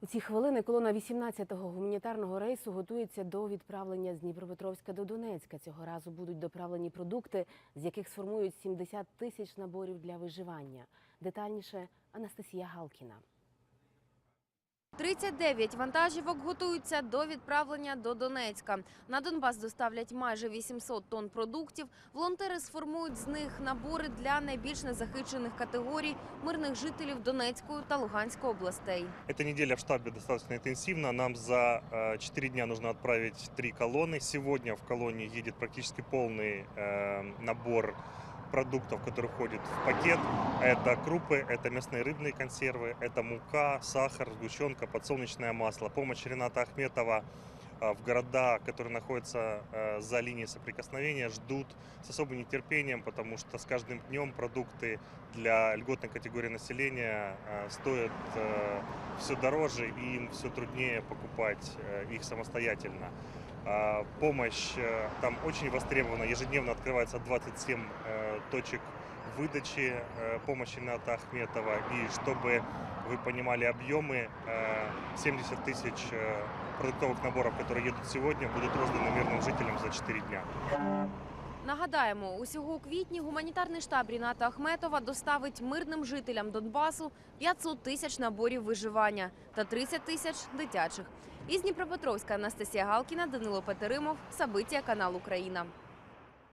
У ці хвилини колона 18-го гуманітарного рейсу готується до відправлення з Дніпропетровська до Донецька. Цього разу будуть доправлені продукти, з яких сформують 70 тисяч наборів для виживання. Детальніше Анастасія Галкіна. 39 вантажівок готуються до відправлення до Донецька. На Донбас доставлять майже 800 тонн продуктів. Волонтери сформують з них набори для найбільш незахищених категорій мирних жителів Донецької та Луганської областей. Эта неделя в штабе достаточно интенсивна. Нам за 4 дня нужно отправить три колонны. Сегодня в колонне едет практически полный э, набор Продуктов, который входит в пакет. Это крупы, это мясные рыбные консервы, это мука, сахар, сгущенка, подсолнечное масло. Помощь Рената Ахметова э, в города, которые находятся э, за линией соприкосновения, ждут с особым нетерпением, потому что с каждым днем продукты для льготной категории населения э, стоят э, все дороже и им все труднее покупать их самостоятельно. А, Помощь э, там очень востребована. Ежедневно открывается 27 э, точек выдачи э, помощи Ната Ахметова. И чтобы вы понимали объемы, э, 70 тысяч э, продуктовых наборов, которые едут сегодня, будут розданы мирным жителям за 4 дня. Нагадаємо, усього у квітні гуманітарний штаб Ріната Ахметова доставить мирним жителям Донбасу 500 тисяч наборів виживання та 30 тисяч дитячих. Із Дніпропетровська Анастасія Галкіна, Данило Петеримов, Сабиття, канал Україна.